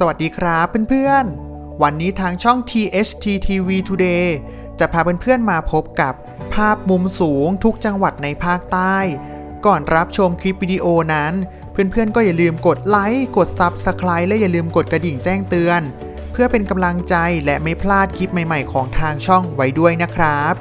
สวัสดีครับเพื่อนๆ วันนี้ทางช่อง THT TV Today จะพาเพื่อนๆมาพบกับภาพมุมสูงทุกจังหวัดในภาคใต้ ก่อนรับชมคลิปวิดีโอนั้น เพื่อนๆก็อย่าลืมกดไลค์กด Subscribe และอย่าลืมกดกระดิ่งแจ้งเตือน เพื่อเป็นกำลังใจและไม่พลาดคลิปใหม่ๆของทางช่องไว้ด้วยนะครับ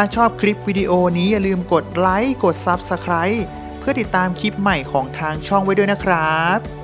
ถ้าชอบคลิปวิดีโอนี้อย่าลืมกดไลค์ กด Subscribe เพื่อติดตามคลิปใหม่ของทางช่องไว้ด้วยนะครับ